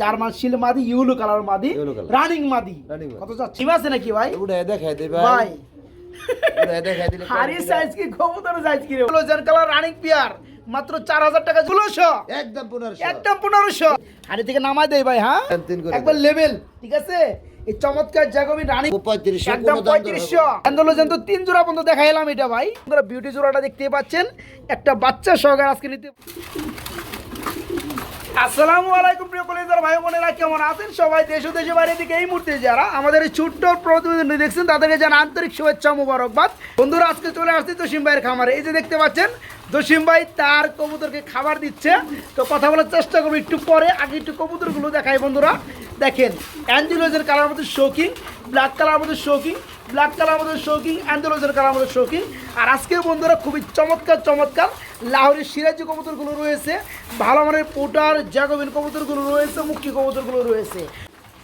German শিল মাদি yellow colour মাদি রানিং মাদি। কত যাচ্ছে ঠিক আছে নাকি ভাই? উড়ে দেখাই দে ভাই। হাড়ি সাইজ কি? কবুতর সাইজ কি রে? Colour running pair. মাত্র চার হাজার টাকা ষোলোশো। একদম পনেরোশো। একদম পনেরোশো। হাড়ি থেকে নামাই দেয় ভাই হ্যাঁ? একবার লেভেল ঠিক আছে? এই চমৎকার জাগবি রানিং একদম পঁয়ত্রিশশো। আন্দোলন তো তিন জোড়া পর্যন্ত দেখা এলাম এটা ভাই। আপনারা বিউটি জোড়াটা দেখতে পাচ্ছেন। একটা বাচ্চা সহকার আজকে নিতে আসসালামু আলাইকুম প্রিয় ভাই বোনেরা, কেমন আছেন? সবাই দেশ থেকে এই মুহূর্তে যারা আমাদের এই ছোট্ট দেখছেন আন্তরিক বন্ধুরা চলে খামারে। এই যে দেখতে পাচ্ছেন ভাই তার কবুতরকে খাবার দিচ্ছে। তো কথা বলার চেষ্টা করব একটু পরে, আগে একটু কবুতরগুলো দেখাই বন্ধুরা। দেখেন অ্যান্ডুলোজের কালার মধ্যে শৌকিং ব্ল্যাক কালার মধ্যে শৌকিং ব্ল্যাক কালার মধ্যে শৌকিং অ্যান্ডোলজের কালার মধ্যে শৌকিং আর আজকের বন্ধুরা খুবই চমৎকার চমৎকার লাহোরের সিরাজি কবুতরগুলো রয়েছে ভালো মানের পোটার, জ্যাকোবিন কবুতরগুলো রয়েছে মুক্তি কবুতরগুলো রয়েছে।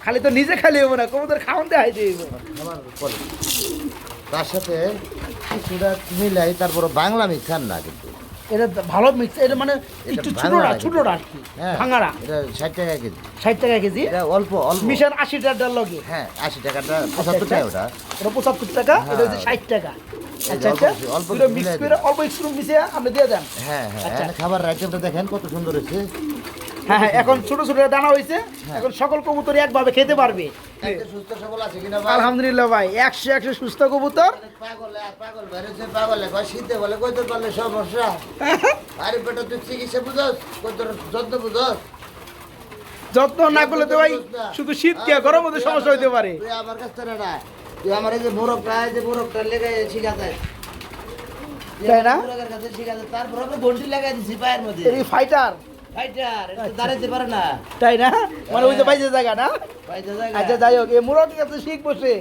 খালি তো নিজে খালি হব না, কবুতর খাওয়ান দেয় তার সাথে কিছুটা মিলাই, তারপর বাংলা মিশান না কিন্তু। এটা ভালো মিক্স এটা মানে একটু ছোটরা ছোটরা আর কি ভাঙারা এটা ষাট টাকা কেজি। ষাট টাকা কেজি? এটা অল্প অল্প। মিশন আশি টাকার লগে। হ্যাঁ আশি টাকাটা পঁচাত্তর টাকা ওটা। এটা পঁচাত্তর টাকা এটা হচ্ছে হ্যাঁ। ষাট টাকা। আচ্ছা আচ্ছা। অল্প মিক্স করে অল্প একটু মিশিয়ে আপনি দিয়ে দেন। হ্যাঁ হ্যাঁ। আচ্ছা। খাবার আইটেমটা দেখেন কত সুন্দর হয়েছে। হ্যাঁ হ্যাঁ এখন ছোট ছোট দানা হয়েছে এখন সকল কবুতরই একভাবে খেতে পারবে? আলহামদুলিল্লাহ ভাই একশো একশো সুস্থ কবুতর। যত্ন না করলে তো ভাই শুধু শীত কে গরম মধ্যে সমস্যা হইতে পারে। আমার কাছ থেকে না তুই আমার এই যে মোরগটা এই যে মোরগটা লেগে শিখাতে তাই না? তারপর আমরা ঘন্টি লাগাই দিছি পায়ের মধ্যে। এই ফাইটার ফাইটার তাই না? মানে ওই যে বাইজে জায়গা না? আচ্ছা যাই হোক এই শিখ বসে।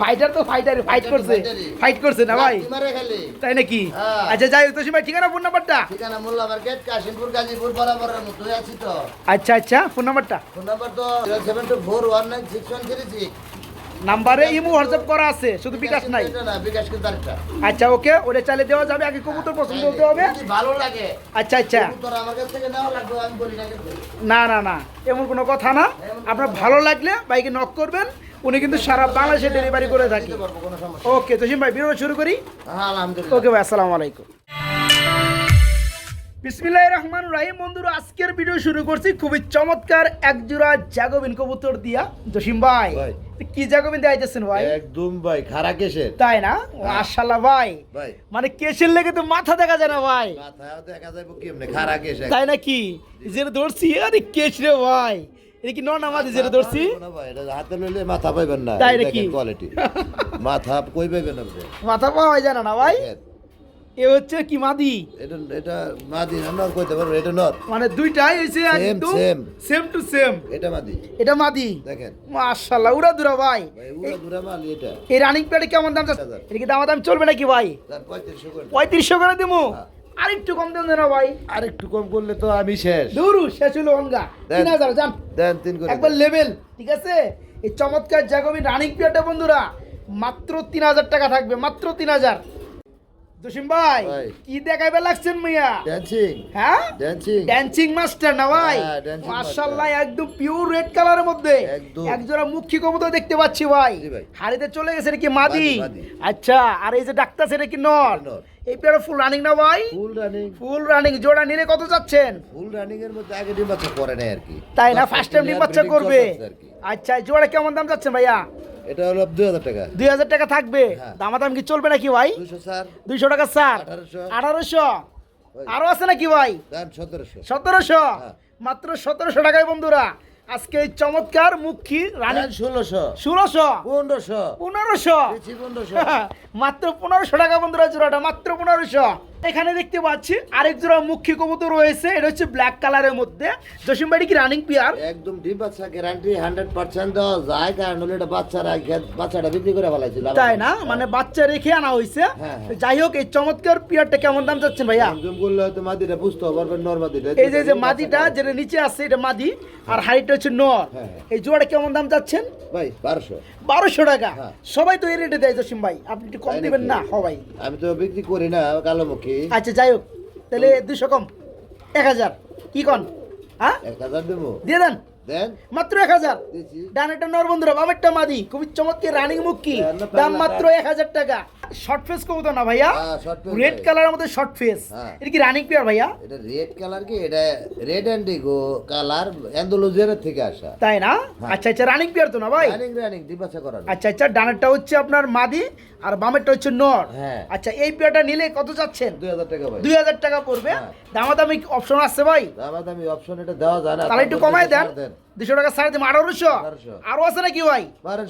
ফাইটার তো ফাইটার ফাইট করছে। ফাইট করছে না ভাই? তাই নাকি? হ্যাঁ। আচ্ছা যাই হোক তো ভাই ঠিকানা ফোন নাম্বারটা ঠিকানা মোল্লা মার্কেট কাশিমপুর গাজীপুর বরাবরের মতোই আছি তো। আচ্ছা আচ্ছা ফোন নাম্বারটা ফোন নাম্বার তো seven two four one nine six one three six নাম্বারে ইমো হোয়াটসঅ্যাপ করা আছে শুধু বিকাশ নাই। না বিকাশ কিন্তু আরেকটা। আচ্ছা ওকে ওটা চালিয়ে দেওয়া যাবে আগে কবুতর পছন্দ হতে হবে। ভালো লাগে আচ্ছা আচ্ছা। আমার কাছ থেকে নেওয়া লাগবে আমি বলি না না না না এমন কোনো কথা না। আপনার ভালো লাগলে বাইকে নক করবেন উনি কিন্তু সারা বাংলাদেশে ডেলিভারি করে থাকি। ওকে তোষিম ভাই বিরোধ শুরু করি। হ্যাঁ আলহামদুলিল্লাহ। ওকে ভাই আসসালামু আলাইকুম। বিসমিল্লাহির রহমান রাহিম। বন্ধুরা আজকের ভিডিও শুরু করছি খুবই চমৎকার এক জোড়া জাগবিন কবুতর দিয়া। জসিম ভাই। কি জাগবিন দিয়ে আইতেছেন ভাই? একদম ভাই খারা কেসের তাই না? মাশাআল্লাহ ভাই। মানে কেসের লেগে তো মাথা দেখা যায় না ভাই। মাথায় দেখা যাবে কেমনে? খারা কেস তাই নাকি? যেটা ধরছি আরে কেস রে ভাই। এটা কি নন আমাদের যেটা ধরছি? ভাই এটা হাতে লইলে মাথা পাইবেন না। তাই নাকি? কোয়ালিটি মাথা কই পাইবেন আপনি? মাথা পাওয়া যায় না না ভাই? এ হচ্ছে কি মাদি? এটা এটা মাদি কইতে পারব এটা নর। মানে দুইটাই হইছে একদম same. সেম টু সেম এটা মাদি। এটা মাদি। দেখেন। মাশাআল্লাহ উড়া দুরা ভাই। উড়া দুরা মাল এটা। এই রানিং কেমন দাম যাচ্ছে হাজার। এটা কি দাম দাম চলবে নাকি ভাই? তার পঁয়ত্রিশশো করে। পঁয়ত্রিশশো করে দিবো হ্যাঁ। আর একটু কম দেন না ভাই। আর একটু কম করলে তো আমি শেষ। দূরু শেষ হলো অনগা। দেন। তিন হাজার যান। দেন তিন করে একবার লেভেল ঠিক আছে? এই চমৎকার জাগবি রানিং প্যাডটা বন্ধুরা মাত্র তিন হাজার টাকা থাকবে মাত্র তিন হাজার। জসিম ভাই। কি দেখাইবে লাগছেন মিয়া? ড্যান্সিং হ্যাঁ? ড্যান্সিং ড্যান্সিং মাস্টার না ভাই? হ্যাঁ, মাশাআল্লাহ একদম পিওর রেড কালারের মধ্যে। একজোড়া মুখী কবুতর দেখতে পাচ্ছি ভাই। হাড়িতে চলে গেছে এটা কি মাদি। আচ্ছা আর এই যে ডাক্তার সেটা কি নর। এই পেয়ার ফুল রানিং না ভাই? ফুল রানিং ফুল রানিং জোড়া নিলে কত যাচ্ছেন? ফুল রানিং এর মধ্যে আগে ডিম বাচ্চা করে নাই আর কি। তাই না? ফার্স্ট টাইম ডিম বাচ্চা করবে। আচ্ছা জোড়া কেমন দাম যাচ্ছে ভাইয়া? এটা হলো দুই হাজার টাকা। দুই হাজার টাকা থাকবে? হ্যাঁ। দামাদাম কি চলবে নাকি ভাই? দুশো স্যার। দুইশো টাকা স্যার। আঠারোশো। আরও আছে নাকি ভাই? সতেরোশো। সতেরোশো? হ্যাঁ। মাত্র সতেরোশো টাকায় বন্ধুরা আজকে এই চমৎকার মুখী রানী ষোলোশো। ষোলোশো? পনেরোশো। পনেরোশো? পনেরোশো। মাত্র পনেরোশো টাকা বন্ধুরা জোড়াটা মাত্র পনেরোশো। এখানে দেখতে পাচ্ছি আরেক জোড়া মুখী কবুতর রয়েছে এটা হচ্ছে ব্ল্যাক কালারের মধ্যে। জসিম বাড়ি কি রানিং পিয়ার একদম ডিম বাচ্চা গ্যারান্টি হান্ড্রেড পার্সেন্ট দেওয়া যায় কারণ হলো এটা বাচ্চারা ঘে- বাচ্চাটা বিক্রি করে ফেলাইছিল। তাই না? মানে বাচ্চা রেখে আনা হয়েছে। হ্যাঁ, হ্যাঁ। যাই হোক এই চমৎকার পিয়ারটা কেমন দাম চাচ্ছেন ভাইয়া? জম করলে হয়তো মাদিটা বুঝতে পারবেন নর মাদিটা এই যে যে মাদিটা যেটা নিচে আছে এটা মাদি আর হাইটটা হচ্ছে নর। হ্যাঁ, হ্যাঁ। এই জোড়া কেমন দাম চাচ্ছেন? ভাই বারোশো। বারোশো টাকা। হ্যাঁ। সবাই তো এই রেটে দেয় জসিম ভাই। আপনি একটু কম দেবেন? না সবাই আমি তো বিক্রি করি না কালো মুখে আচ্ছা যাই হোক। তাহলে দুশো কম। এক হাজার। কি কন? হ্যাঁ? এক হাজার দেবো। দিয়ে দেন। দেন মাত্র এক হাজার। বামেরটা মাদি। খুবই চমৎকার রানিং মুক্কি দাম মাত্র এক হাজার টাকা। শর্ট ফেস কবুতর না ভাইয়া? রেড। কালারের মধ্যে শর্ট ফেস। এটা কি রানিং পেয়ার ভাইয়া? এটা রেড কালার কি? এটা রেড অ্যান্ডিগো কালার অ্যান্ডোলজিয়ার থেকে আসা। তাই না? হ্যাঁ। আচ্ছা আচ্ছা রানিং পেয়ার তো না ভাই? রানিং রানিং করানো আচ্ছা আচ্ছা ডানেরটা হচ্ছে আপনার মাদি আর বামেরটা হচ্ছে নর। হ্যাঁ। আচ্ছা এই পেয়ারটা নিলে কত চাচ্ছেন দুই হাজার টাকা ভাই। দুই হাজার টাকা পড়বে। হ্যাঁ। দামাদামি অপশন আছে ভাই? দামা দামি অপশন এটা দেওয়া যায় না। তাহলে একটু কমাই দেন। দুশো টাকা ছাড় দিন আঠারোশো। আরও আছে নাকি ভাই?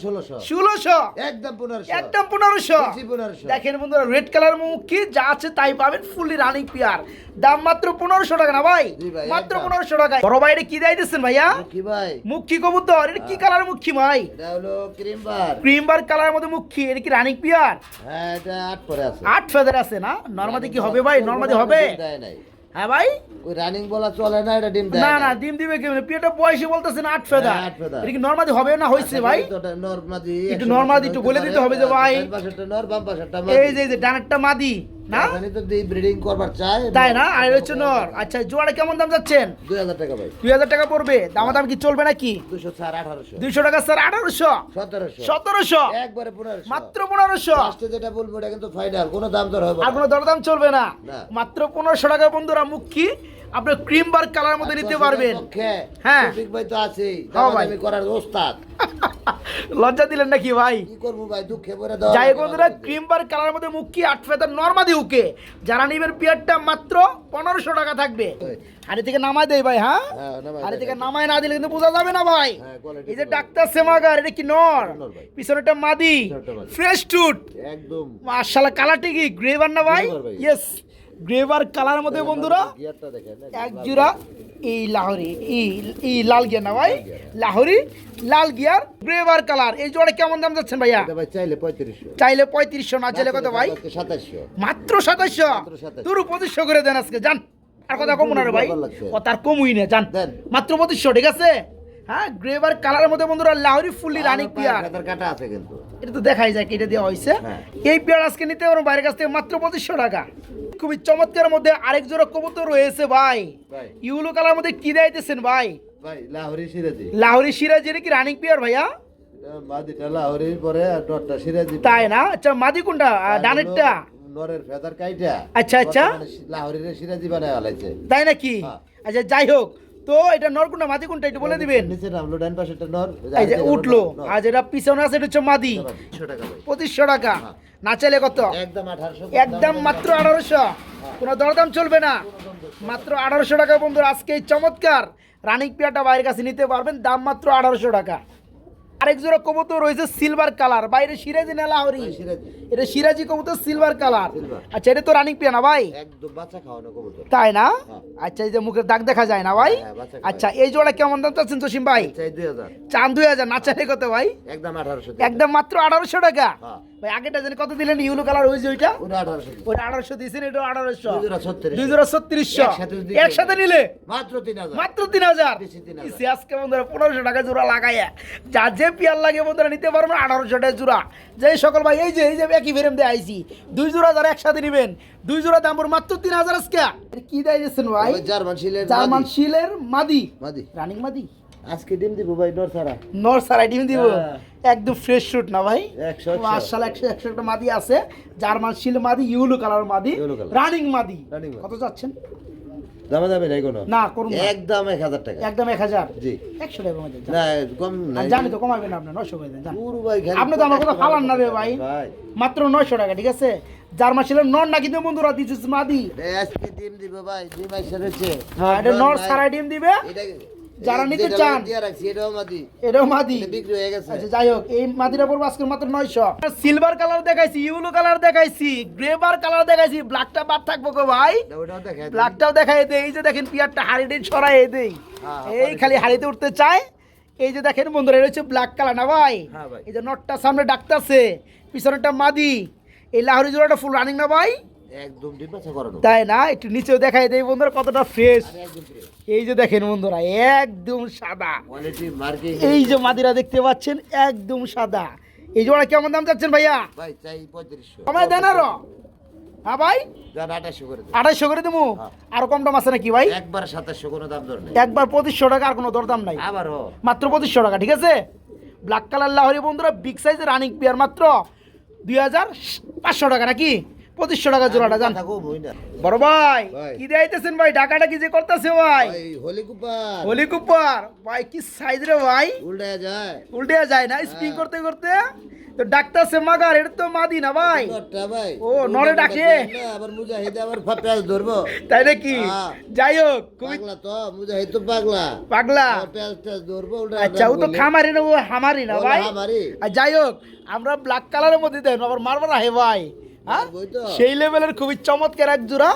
ষোলোশো ষোলোশো। একদম পনেরোশো। একদম পনেরোশো। পনেরোশো। দেখেন বন্ধুরা রেড কালার মুখী যা আছে তাই পাবেন ফুললি রানিং পিয়ার দাম মাত্র পনেরোশো টাকা না ভাই? মাত্র পনেরোশো টাকা বড় ভাই এটা কি দেয় দিচ্ছেন ভাইয়া ভাই। মুখী কবুতর এটা কি কালার মুখী ভাই? এটা হলো cream bar cream bar colour মধ্যে মুখী এটা কি রানিং পিয়ার হ্যাঁ এটা আট পরে আছে। আট ফেদার আছে না? নর্মাদি কি হবে ভাই? নর্মাদি হবে? দেয় নাই। হ্যাঁ ভাই? ওই রানিং বলা চলে না এটা ডিম দেয় না না ডিম দিবে কেমনে? পিয়াটা বয়সে বলতেছেন আট হ্যাঁ, আট ফেদা। এটা কি নরমাদি হবে না হইছে ভাই? তো নরমাদি একটু নরমাদি একটু বলে দিতে হবে যে ভাই। ডান পাশেরটা নর বাম পাশেরটা এই যে এই যে ডানেরটা মাদি। না? এখানে তো দি ব্রিডিং করবার চাই তাই না? আর হচ্ছে নর। আচ্ছা জোয়ারে কেমন দাম যাচ্ছেন? দুই হাজার টাকা ভাই। দুই হাজার টাকা পড়বে। দামাদাম কি চলবে নাকি? দুশো চার আঠারোশো। দুইশো টাকা স্যার আঠারোশো। সতেরোশো। সতেরোশো? একবারে পনেরোশো। মাত্র পনেরোশো? লাস্টে যেটা বলব এটা কিন্তু ফাইনাল কোনো দাম দর হবে আর। কোনো দরদাম চলবে না। মাত্র পনেরোশো টাকা বন্ধুরা মুখী আপনার ক্রিম বার কালার মধ্যে নিতে পারবেন। হ্যাঁ। শফিক ভাই তো আছেই। হ্যাঁ। দামাদামি করার ওস্তাদ। লজ্জা দিলেন নাকি ভাই? কি করব ভাই দুঃখে পরে দেওয়া যাই বন্ধুরা ক্রিম বার কালার মধ্যে মুখী আট ফেদার নর্মাদি উকে? যারা নিবেন পিয়ারটা মাত্র পনেরোশো টাকা থাকবে। হাড়ি থেকে নামায় দেই ভাই হ্যাঁ? হ্যাঁ, হাড়ি থেকে নামায় না দিলে কিন্তু বোঝা যাবে না ভাই। হ্যাঁ, এই যে ডাক্তার সেমাগার এটা কি নর। পিছনেটা মাদি। ফ্রেশ টুট একদম। মার্শাল্লাহ কালারটি কি? গ্রেভার না ভাই। ইয়েস গ্রেভার কালার মধ্যে বন্ধুরা এক জোড়া এই লাহরি এই লাল গিয়ার না ভাই? লাহরি লাল গিয়ার গ্রেভার কালার এই জোড়া কেমন দাম যাচ্ছেন ভাইয়া? ভাই চাইলে পঁয়ত্রিশশো। চাইলে পঁয়ত্রিশশো না চাইলে কত ভাই? সাতাশশো। মাত্র সাতাশশো? মাত্র 2700 তোর পঁচিশশো করে দেন আজকে যান। আর কথা কমু না রে ভাই তার কমুই না যান। মাত্র পঁচিশশো ঠিক আছে? হ্যাঁ গ্রেভার কালারের মধ্যে বন্ধুরা লাহরি ফুললি রানিক পিয়ার কাটা আছে কিন্তু। এটা তো দেখাই যায় কেটে দেওয়া হয়েছে। হ্যাঁ। এই পেয়ার আজকে নিতে পারো বাইরের কাছ থেকে মাত্র পঁচিশশো টাকা। খুবই চমৎকার মধ্যে আরেক জোড়া কবুতর রয়েছে ভাই। ইউলো কালার মধ্যে কি দিতেছেন ভাই? ভাই লাহোরি সিরাজি। লাহোরি সিরাজ এটা কি রানিং পিয়ার ভাইয়া? এটা মাদিটা লাহোরির পরে আর ডটটা সিরাজি। তাই না? আচ্ছা মাদি কোনটা? ডানেরটা? নরের ফেদার কাইটা। আচ্ছা, আচ্ছা। লাহোরির সিরাজি বানায় আলাইছে তাই নাকি? হ্যাঁ। আচ্ছা যাই হোক তো এটা নর কোনটা মাদি কোনটা একটু বলে দিবেন? নিচে নামলো ডান পাশেরটা নর এই যে উঠল আর যেটা পিছনে আছে এটা হচ্ছে মাদি। 2500 টাকা ভাই। পঁচিশশো টাকা। হ্যাঁ। না চাইলে কত? একদম আঠারোশো একদম মাত্র আঠারোশো। কোনো দরদাম চলবে না। মাত্র আঠারোশো টাকা বন্ধুরা আজকে এই চমৎকার রানিক পিয়াটা বাইরের কাছে নিতে পারবেন দাম মাত্র আঠারোশো টাকা। আরেক জোড়া কবুতর রয়েছে সিলভার কালার বাইরে সিরাজি না লাহরি? এটা সিরাজি কবুতর সিলভার কালার আচ্ছা এটা তো রানিং পেয়া না ভাই? একদম বাচ্চা খাওয়ানো কবুতর। তাই না? হ্যাঁ। আচ্ছা এই যে মুখের দাগ দেখা যায় না ভাই? হ্যাঁ, খাওয়ায়। আচ্ছা এই জোড়া কেমন দাম চাচ্ছেন তোসিম ভাই? চাই চান দুই হাজার না চাইলে কত ভাই? একদম আঠারোশো একদম মাত্র আঠারোশো টাকা? হ্যাঁ। ভাই আগেটা জানি কত দিলেন? ইউলো কালার ওই যে ওইটা? ওটা আঠারোশো দিয়েছেন এটা আঠারোশো। দুই জোড়া ছত্রিশশো। একসাথে নিলে? মাত্র তিন হাজার। মাত্র তিন হাজার? বেশি 3000 ইসে আজকে বন্ধুরা পনেরোশো টাকা জোড়া লাগাইয়া। যার যে পিয়ার লাগে বন্ধুরা নিতে পারবেন আঠারোশো টাকা জোড়া। যে সকল ভাই এই যে এই যে একই ফেরেম দিয়ে আইছি। দুই জোড়া যারা একসাথে নিবেন দুই জোড়া দাম মাত্র তিন হাজার আজকে। কি দেয় দিচ্ছেন ভাই? জার্মান শিলের জার্মান শিলের মাদি। মাদি। রানিং মাদি? আজকে ডিম দিব ভাই নর ছাড়া। নর সারাই ডিম দিব। হ্যাঁ। একদম ফ্রেশ শুট না ভাই। মার্শাল একশো। একশো একটা মাদি আছে। জার্মান শিল মাদি ইউলো কালার মাদি। রানিং মাদি। রানিং মাদি। কত যাচ্ছেন? দামে দামে নাই কোনো? না করুন একদম এক হাজার টাকা। একদম এক হাজার? জি। একশো টাকা না কম নাই। জানি তো কমাবেন আপনি নশো করে দেন ভাই আপনি তো আমার কথা ফালান না রে ভাই। মাত্র নয়শো টাকা ঠিক আছে? জার্মান ছিল নর না কিন্তু বন্ধুরা দিছিস মাদি। আজকে ডিম দিবে ভাই দুই মাস হ্যাঁ এটা নর সারা ডিম দিবে? এটা যারা নিতে চান। এটাও মাদি। বিক্রি হয়ে গেছে। আচ্ছা যাই হোক এই মাদিরা পড়ব আজকে মাত্র নয়শো। সিলভার কালার দেখাইছি ইউলো কালার দেখাইছি গ্রেভার কালার দেখাইছি ব্ল্যাকটা বাদ থাকব গো ভাই। ব্ল্যাকটাও দেখাই দেয় এই যে দেখেন পিয়ারটা হাড়িটি ছড়াই দেই। হ্যাঁ, এই খালি হাড়িতে উঠতে চায়। এই যে দেখেন বন্ধুরা হচ্ছে ব্ল্যাক কালার না ভাই? হ্যাঁ ভাই। এই যে নটটা সামনে ডাকতেছে পিছনেরটা মাদি। এই লাহরি জোড়াটা ফুল রানিং না ভাই? একদম ডিম বাছা করানো তাই না? একটু নিচেও দেখাই দেয় বন্ধুরা কতটা ফ্রেশ এই যে দেখেন বন্ধুরা একদম সাদা। এই যে মাদিরা দেখতে পাচ্ছেন একদম সাদা। এই জোড়া কেমন দাম যাচ্ছেন ভাইয়া? ভাই চাই পঁয়ত্রিশশো। কমায় দেন আরও। হ্যাঁ ভাই? আঠাশশো করে করে দেবো? হ্যাঁ। আরও কম দাম আছে নাকি ভাই? একবার সাতাশশো কোনো দাম দর নেই। একবার পঁচিশশো টাকা আর কোনো দরদাম নাই। আবারও মাত্র পঁচিশশো টাকা ঠিক আছে? ব্ল্যাক কালার লাহরি বন্ধুরা বিগ সাইজের রানিং পেয়ার মাত্র দুই হাজার পাঁচশো টাকা নাকি? পঁচিশশো টাকা জোড়াটা জান। না বড় ভাই ভাই। কি দেখাইতেছেন ভাই ডাকাটা কি যে করতেছে ভাই? ভাই হোলি কুপার। হোলি কুপার। ভাই কি সাইজ রে ভাই? উল্টা যায়। উল্টে যায় না স্পিং করতে করতে? তো মাগার এটা তো মাদি না ভাই? ও, নরে ডাকে। আবার মুজাহিদে আবার ফাপেজ ধরবো। তাই নাকি? হ্যাঁ। যাই হোক পাগলা তো মুজাহিদ তো পাগলা। পাগলা। পেঁয়াজ ধরবো আচ্ছা ও তো খামারি না ও হামারি না ভাই। আর যাই হোক আমরা ব্ল্যাক কালারের মধ্যে দেন আবার মারবার আহে ভাই। হ্যাঁ মারবই তো। সেই লেভেলের খুবই চমৎকার এক জোড়া।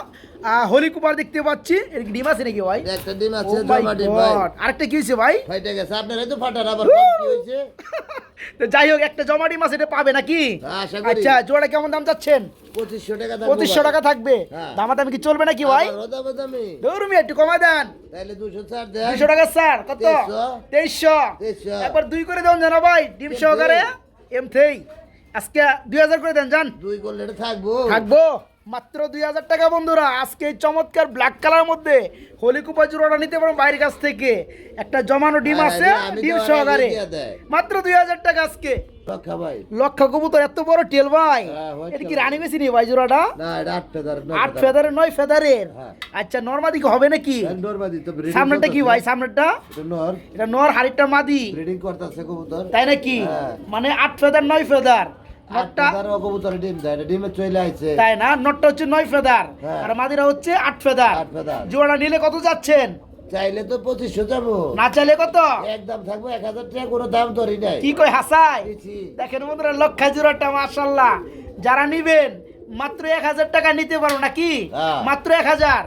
হোলি কুপার দেখতে পাচ্ছি। ডিম আছে নাকি ভাই? একটা ডিম আছে জমা ডিম আরেকটা কি হয়েছে ভাই? ফাইটে গেছে। আপনার তো ফাটার আবার কি হয়েছে? তো যাই হোক একটা জমা ডিম আছে এটা পাবে নাকি? আচ্ছা জোড়া কেমন দাম চাচ্ছেন? পঁচিশশো টাকা পঁচিশশো টাকা থাকবে। হ্যাঁ। দামাদামি কি চলবে নাকি ভাই? ধরুমি একটু কমায় দেন। তাহলে দুশো চার টাকা স্যার কত? তেইশশো। একবার দুই করে দেন জানো ভাই ডিম। সহকারে এম থেই আজকে দুই হাজার করে দেন যান। দুই করলে থাকব। থাকব। মাত্র দুই হাজার টাকা বন্ধুরা। আজকে এই চমৎকার ব্ল্যাক কালার মধ্যে হোলি কুপা জোড়াটা নিতে পারো বাইরের কাছ থেকে। একটা জমানো ডিম আছে ডিম সহকারে। মাত্র দুই হাজার টাকা আজকে। রক্ষা ভাই। লক্ষ কবুতর এত বড় টেল ভাই। হ্যাঁ, এটা কি রানী বেশি নেই ভাই জোড়াটা? না এটা আট ফেদার আট ফেদারের। নয় ফেদারের? হ্যাঁ। আচ্ছা নর্মাদি কি হবে নাকি? নরমাদি তো সামনেটা কি ভাই সামনেটা নর। এটা নর হাড়িটা মাদি। ব্রিডিং করতেছে কবুতর। তাই নাকি? হ্যাঁ। মানে আট ফেদার নয় ফেদার। নটটা কবুতর ডিম দেয় ডিমে চলে আইছে। তাই না? নটটা হচ্ছে নয় ফেদার। হ্যাঁ। আর মাদিরা হচ্ছে আট ফেদার। আট ফেদার। জোড়া নিলে কত যাচ্ছেন? চাইলে তো পঁচিশশো যাব। না চাইলে কত? একদম থাকব এক হাজার টাকা কোনো দাম ধরি নাই। কি কই হাসাই? দেখেন বন্ধুরা লক্ষা জোড়াটা মাশাল্লাহ যারা নিবেন মাত্র এক হাজার টাকা নিতে পারো নাকি? হ্যাঁ। মাত্র এক হাজার।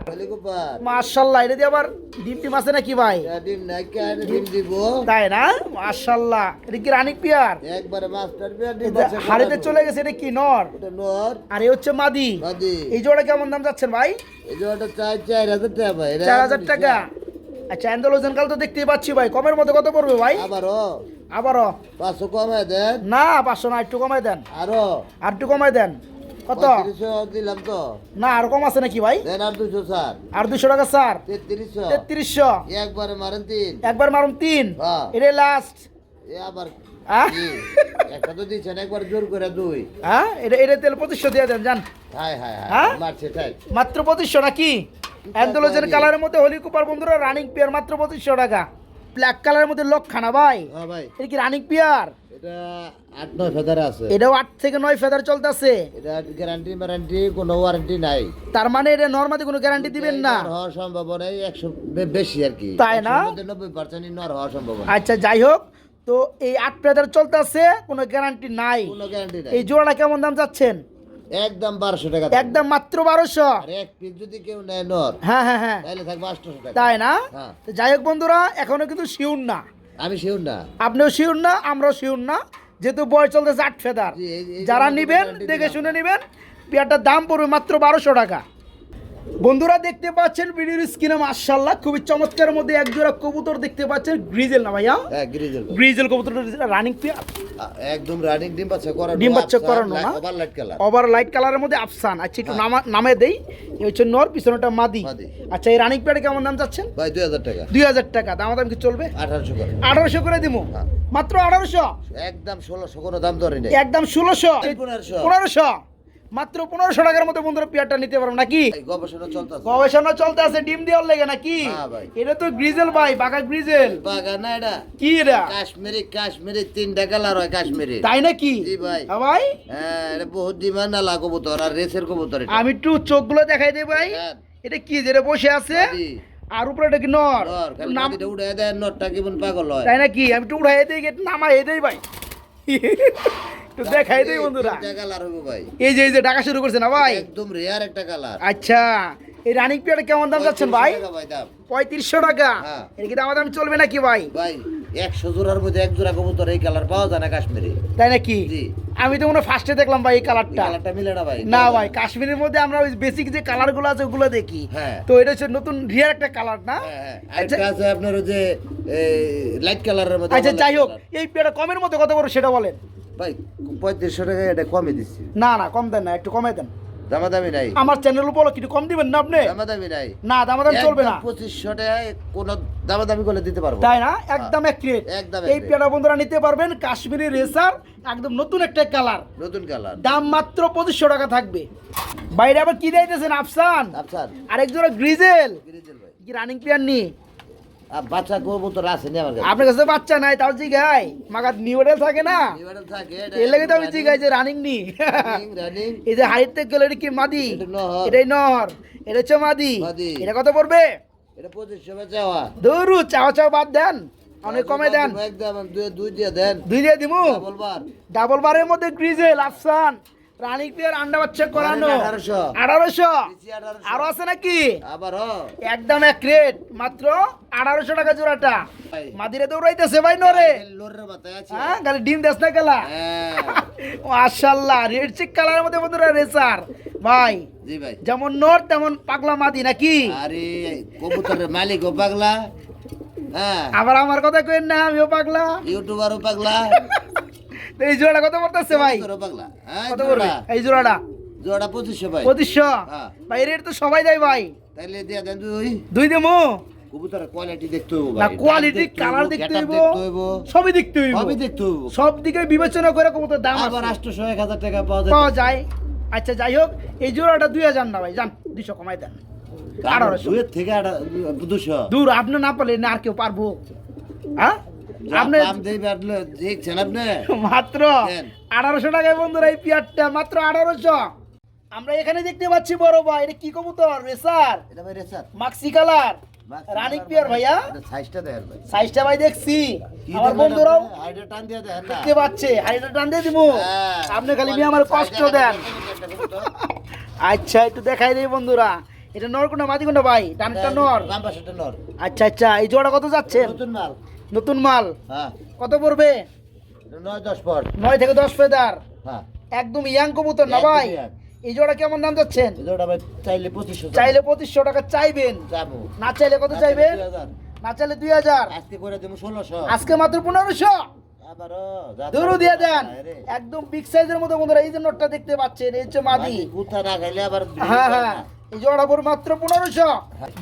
মাশাল্লাহ এটা দিয়ে আবার ডিম টিম আছে নাকি ভাই? ডিম নাই ডিম দিব? তাই না? মাশাল্লাহ এটা কি রানিক পিয়ার? একবারে মাস্টার আছে হাড়িতে চলে গেছে এটা কি নর? নর। আর এ হচ্ছে মাদি। নদী এই জোড়া কেমন দাম যাচ্ছেন ভাই? এই ওটা চার চার হাজার টাকা ভাই। চার হাজার টাকা। আচ্ছা অ্যান্ডোলোজেন কাল তো দেখতেই পাচ্ছি ভাই। কমের মধ্যে কত পড়বে ভাই? আবারও? আবারও? পাঁচশো কমায় দেন। না পাঁচশো না একটু কমাই দেন। আরও? আর একটু কমাই দেন। কত? দিলাম তো। না আর কম আছে নাকি ভাই? আর দুশো স্যার। আর দুশো টাকা স্যার? তেত্রিশশো। তেত্রিশশো। একবারে মারেন তিন। একবার মারুন তিন। হ্যাঁ। এটাই লাস্ট আবার একটা তো দিচ্ছেন একবার জোর করে দুই। হ্যাঁ এটা এটা তেল পঁচিশশো দিয়ে দেন হাই হ্যাঁ? মারছে তাই মাত্র পঁচিশশো নাকি? অ্যান্ডোলোজেন কালারের মধ্যে হোলি কুপার বন্ধুরা রানিং পিয়ার মাত্র পঁচিশশো টাকা। ব্ল্যাক কালারের মধ্যে লক্ষানা ভাই। হ্যাঁ ভাই। এটা কি রানিং পিয়ার এটা আট নয় ফেদার আছে। এটাও আট থেকে নয় ফেদার চলতেছে। এটা গ্যারান্টি ম্যারান্টি কোনো ওয়ারেন্টি নাই। তার মানে এটা নর্মালি কোনো গ্যারান্টি দিবেন না? নর হওয়ার সম্ভাবনা একশো বেশি আর কি। তাই না? নব্বই পার্সেন্ট নর হওয়ার সম্ভাবনা। আচ্ছা যাই হোক তো এই আট ফেদার চলতেছে কোনো গ্যারান্টি নাই। কোনো গ্যারান্টি নাই। এই জোড়াটা কেমন দাম চাচ্ছেন? একদম বারোশো টাকা একদম মাত্র বারোশো। এক পিস যদি কেউ নেয় নর হ্যাঁ হ্যাঁ হ্যাঁ। তাহলে থাকবে আটশোশো টাকা। তাই না? হ্যাঁ। তো যাই হোক বন্ধুরা এখনও কিন্তু শিউর না। আমি শিউন না। আপনিও শিউর না আমরাও শিউর না। যেহেতু বয়স চলতেছে আট ফেদার। যারা নিবেন দেখে শুনে নিবেন বিয়ারটার দাম পড়বে মাত্র বারোশো টাকা। বন্ধুরা দেখতে পাচ্ছেন ভিডিওর স্ক্রিনে মার্শাল্লাহ খুবই চমৎকার মধ্যে এক জোড়া কবুতর দেখতে পাচ্ছেন। গ্রিজেল না ভাইয়া? হ্যাঁ গ্রিজেল। গ্রিজেল কবুতর রানিং পেয়ার একদম রানিং ডিম বাচ্চা করানো ডিম বাচ্চা করানো না? Over light colour over light কালারের মধ্যে আফসান আচ্ছা একটু হ্যাঁ। নামা নামে দেই। এই হচ্ছে নর পিছনেটা মাদি। আচ্ছা এই রানিং পেয়ারে কেমন দাম চাচ্ছেন? ভাই দুই হাজার টাকা। দুই হাজার টাকা। দাম দাম কি চলবে? আঠারোশো করে। আঠারোশো করে দিব হ্যাঁ। মাত্র আঠারোশো? একদম ষোলোশো কোনো দাম ধরে নেই। একদম ষোলোশো। পনেরোশো। পনেরোশো? মাত্র পনেরোশো টাকার মতো বন্ধুরা পেয়ারটা নিতে পারব নাকি? গবেষণা চলতে আছে ডিম দেওয়ার লেগে নাকি? হ্যাঁ এটা তো গ্রিজেল ভাই বাঘা গ্রিজেল। বাগান না এটা? কি এটা? কাশ্মীরি কাশ্মীরি তিনটা কালার হয় কাশ্মীরি। তাই নাকি? ভাই। হ্যাঁ ভাই। হ্যাঁ এটা বহুত ডিমান্ড না কবুতর আর রেসের কবুতর আমি একটু চোখগুলো দেখাই দেই ভাই। এটা কি যেটা বসে আছে? আর উপরে এটা কি নর? নাম উঠে দেয় নটটা কেমন পাগল হয়। তাই নাকি? আমি একটু উড়াই দিই নামাই দেই ভাই। একটু দেখাই দেই বন্ধুরা। কালার হবে ভাই। এই যে এই যে ডাকা শুরু করছে না ভাই? একদম রেয়ার একটা কালার আচ্ছা এই রানিং কেমন দাম যাচ্ছেন ভাই? পঁয়ত্রিশশো টাকা হ্যাঁ। এর কি দাম চলবে নাকি ভাই? ভাই একশো জোড়ার মধ্যে এক জোড়া কবুতর এই কালার পাওয়া যায় না কাশ্মীরি। তাই নাকি? আমি তো মনে ফার্স্টে দেখলাম ভাই এই কালারটা কালারটা মিলে না ভাই না ভাই কাশ্মীরের মধ্যে আমরা ওই বেসিক যে কালারগুলো আছে ওগুলো দেখি। হ্যাঁ। তো এটা হচ্ছে নতুন রিয়ার একটা কালার না? হ্যাঁ। আচ্ছা। আছে আপনার ওই যে লাইট কালারের মধ্যে আচ্ছা যাই হোক এই পেয়ারটা কমের মধ্যে কত বড় সেটা বলেন? ভাই পঁয়ত্রিশশো টাকা এটা কমে দিচ্ছি। না না কম দেন না একটু কমে দেন। দামাদামি নাই। আমার চ্যানেল উপর কিছু কম দিবেন না আপনি? দামাদামি নাই। না দামাদাম চলবে না। পঁচিশশো টাকায় কোনো দামাদামি করলে দিতে পারব। তাই না? একদম এক রেট একদম এই পেয়ারা বন্ধুরা নিতে পারবেন কাশ্মীরি রেসার একদম নতুন একটা কালার নতুন কালার দাম মাত্র পঁচিশশো টাকা থাকবে। বাইরে আবার কি দিতেছেন আফসান? আফসান। আরেক জোড়া গ্রিজেল গিরিজেল ভাই। কি রানিং প্লেয়ার নি? আর বাচ্চা করব তো আমার আপনার কাছে বাচ্চা নাই তাও জিগাই মাগাত থাকে না? থাকে এর লাগে তো আমি জিগাই যে রানিং নি। রানিং এই যে হাইট থেকে গেলে এটা কি মাদি? এটাই নহর। এটা হচ্ছে মাদি। এটা কত পড়বে? এটা পঁচিশশো চাওয়া। দৌড়ু চাওয়া চাওয়া বাদ দেন। অনেক কমে দেন। একদম দুই দিয়ে দেন। দুই দিয়ে দিমু? বলবার ডাবল বারের মধ্যে গ্রিজেল আফসান। আন্ডা বাচ্চা করানো। আঠারোশো। আরও আছে নাকি? আবার একদম এক রেট মাত্র আঠারোশো টাকা জোড়াটা। মাদিরে দৌড়াইতেছে ভাই নরে। হ্যাঁ খালি ডিম দেশ না গেলা হ্যাঁ। মাশাল্লাহ রেড চিক কালারের মধ্যে বন্ধুরা রেসার ভাই জি ভাই। যেমন নর তেমন পাগলা মাদি নাকি? আরে কবুতরের মালিক ও পাগলা। হ্যাঁ। আবার আমার কথা কইেন না আমিও পাগলা। ইউটিউবারও পাগলা। এই জোড়াটা কত পড়তেছে ভাই? কত পড়বে? এই জোড়াটা। জোড়া পঁচিশশো ভাই। পঁচিশশো? হ্যাঁ। ভাই রেট তো সবাই দেয় ভাই। তাইলে দিয়া দেন দুই। দুই দেবো? কবুতরের কোয়ালিটি দেখতে হইব ভাই। কোয়ালিটি কালার দেখতে হইব সবই দেখতে হইব। সবই দেখতে হইব। সব দিকে বিবেচনা করে কত দাম আবার আছে। আটশোশো এক হাজার টাকা পাওয়া যায় পাওয়া যায়। আচ্ছা যাই হোক এই জোড়াটা দুই হাজার না ভাই যান দুইশো কমাই দেন। আঠারোশো। থেকে দুশো। দূর আপনি না পারলে না আর কেউ পারব। হ্যাঁ? আপনি দাম দেবে আপনি দেখছেন আপনি? মাত্র আঠারোশো টাকায় বন্ধুরা এই পিয়ারটা মাত্র আঠারোশো। আমরা এখানে দেখতে পাচ্ছি বড় ভাই এটা কি কবুতর? রেসার? এটা ভাই রেসার। মাক্সি কালার। রানিক পিয়ার ভাইয়া। সাইজটা দেখেন ভাই। সাইজটা ভাই দেখছি। আমার বন্ধুরাও আপনি? টান দিয়ে দেখেন না। দেখতে পাচ্ছে। হাড়িটা টান দিয়ে দিব হ্যাঁ। আপনি খালি নিয়ে আমার কষ্ট দেন। আচ্ছা একটু দেখাই দিই বন্ধুরা। এটা নর কোনটা? মাদি কোনটা ভাই? ডানটা নর? বাম পাশেটা নর। আচ্ছা আচ্ছা এই জোড়া কত যাচ্ছেন নতুন মাল। নতুন মাল? হ্যাঁ। কত পড়বে? নয় দশ পর। নয় থেকে দশ ফেদার হ্যাঁ। একদম ইয়াং কবুতর না ভাই? এই জোড়া কেমন দাম যাচ্ছেন? চাইলে পঁচিশশো চাইলে পঁচিশশো টাকা চাইবেন। না চাইলে কত চাইবেন? না চাইলে দুই হাজার। আজকে করে দেবো ষোলোশো। আজকে মাত্র পনেরোশো। আবারও দিয়ে দেন। একদম বিগ সাইজের মতো বন্ধুরা এই যে নোটটা দেখতে পাচ্ছেন এই হচ্ছে মাদি। কুথা না খাইলে আবার হ্যাঁ হ্যাঁ। এই জোড়া পড়বে মাত্র পনেরোশো।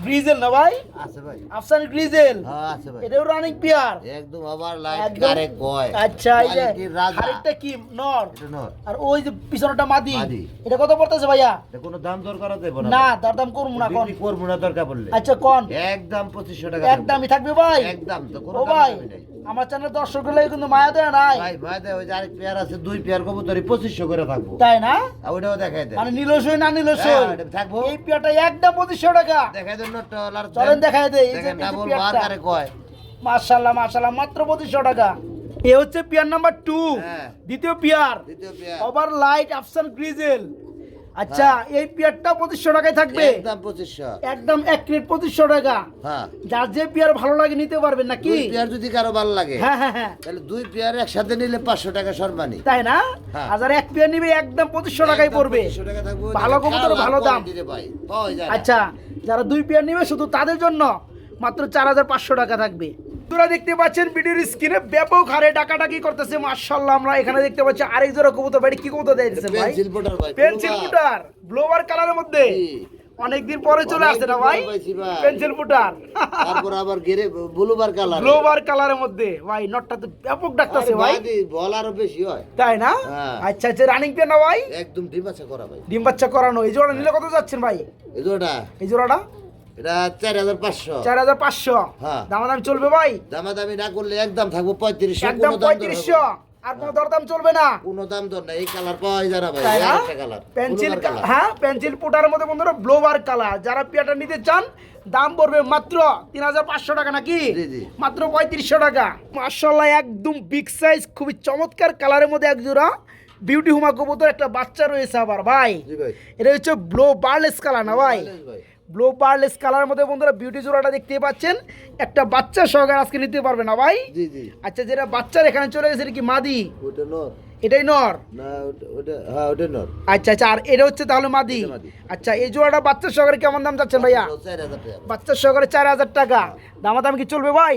গ্রিজেল না ভাই? আছে ভাই। আফসান গ্রিজেল? হ্যাঁ আছে ভাই। এটাও রানিং পিয়ার একদম আবার লাইট একদম। কয়। আচ্ছা এই যে আরেকটা কি? নর। আর ওই যে পিছনটা মাদি। মাদি। এটা কত পড়তেছে ভাইয়া? এটা কোনো দাম দর করা দেবো না দরদাম করব না কোন। বিক্রি না দরকার পড়লে। আচ্ছা কোন। একদম পঁচিশশো টাকা একদমই থাকবে ভাই। একদম তো কোনো দাম নাই। আমার চ্যানেল দর্শক কিন্তু মায়া দেয় নাই। ভাই ওই যে আরেক পেয়ার আছে দুই পেয়ার কবুতরি পঁচিশশো করে থাকব। তাই না? আর ওইটাও দেখাই দেন। মানে নিলসই না নিলসই হ্যাঁ, থাকব। এই পিয়াটা একদম পঁচিশশো টাকা। দেখাই দেন টলার চলেন দেখাই দেই এই যে- দেখেন এই যে ডাবল বার কারে কয়। মার্শাল্লাহ মার্শাল্লাহ মাত্র পঁচিশশো টাকা। এ হচ্ছে পিয়ার নাম্বার টু। দ্বিতীয় পিয়ার দ্বিতীয় পিয়ার ওভার লাইট আফসান গ্রিজেল আচ্ছা এই পিয়ারটা পঁচিশশো টাকায় থাকবে? একদম পঁচিশশো। একদম এক প্লেট পঁচিশশো টাকা। হ্যাঁ। যার যে পিয়ার ভালো লাগে নিতে পারবেন নাকি পেয়ার যদি কারও ভালো লাগে হ্যাঁ হ্যাঁ হ্যাঁ। তাহলে দুই পেয়ার একসাথে নিলে পাঁচশো টাকা সম্মানী তাই না? হ্যাঁ। আর এক পেয়ার নিবে একদম পঁচিশশো টাকায় পড়বে। ভালো কবুতর ভালো দাম। আচ্ছা যারা দুই পেয়ার নিবে শুধু তাদের জন্য মাত্র চার হাজার পাঁচশো টাকা থাকবে। তোরা দেখতে পাচ্ছেন ভিডিওর স্ক্রিনে ব্যাপক হারে ডাকাডাকি করতেছে মার্শাল্লাহ আমরা এখানে দেখতে পাচ্ছি আরেক জোড়া কবুতর। ভাই কি কবুতর পেন্সিল পোটার ভাই? পেন্সিল ফুটার ব্লোবার কালারের মধ্যে। অনেকদিন পরে চলে আসছে না ভাই। পেন্সিল ফুটার তারপর আবার গেরে ব্লুবার কালার গ্লোবার কালারের মধ্যে। ভাই নটটা তো ব্যাপক ডাকতেছে ভাই। বল আরও বেশি হয়। তাই না? হ্যাঁ। আচ্ছা আচ্ছা রানিং পেন না ভাই? একদম ডিম আছে করা ভাই। ডিম বাচ্চা করানো। এই জোড়া নিলে কত যাচ্ছেন ভাই? এই জোড়া এই জোড়াটা? এটা চার হাজার পাঁচশো। চার হাজার পাঁচশো। হ্যাঁ। দামাদামি চলবে ভাই? দামাদামি না করলে একদম থাকব পঁয়ত্রিশশো একদম পঁয়ত্রিশশো। আর কোনো দরদাম চলবে না। কোনো দাম দর না এই কালার পাওয়াই যায় না ভাই একটা কালার পেন্সিল হ্যাঁ পেন্সিল পুটার মধ্যে বন্ধুরা ব্লোবার কালার। যারা পিয়াটা নিতে চান দাম পড়বে মাত্র তিন হাজার পাঁচশো টাকা নাকি। মাত্র পঁয়ত্রিশশো টাকা। মার্শাল্লাহ একদম বিগ সাইজ খুবই চমৎকার কালারের মধ্যে এক জোড়া বিউটি হুমা কবুতর একটা বাচ্চা রয়েছে আবার ভাই। এটা হচ্ছে ব্লো বার্লেস কালার না ভাই। ব্লো পার্লেস কালার মধ্যে বন্ধুরা বিউটি জোড়াটা দেখতে পাচ্ছেন। একটা বাচ্চা সহকারে আজকে নিতে পারবে না ভাই? জি জি। আচ্ছা যেটা বাচ্চার এখানে চলে গেছে কি মাদি? ওটা নর। এটাই নর? না ওটা- ওটা হ্যাঁ ওটা নর। আচ্ছা আচ্ছা আর এটা হচ্ছে তাহলে মাদি। আচ্ছা এই জোড়াটা বাচ্চার সহকারে কেমন দাম চাচ্ছেন ভাইয়া? চার বাচ্চার সহকারে চার হাজার টাকা। দামা দাম কি চলবে ভাই?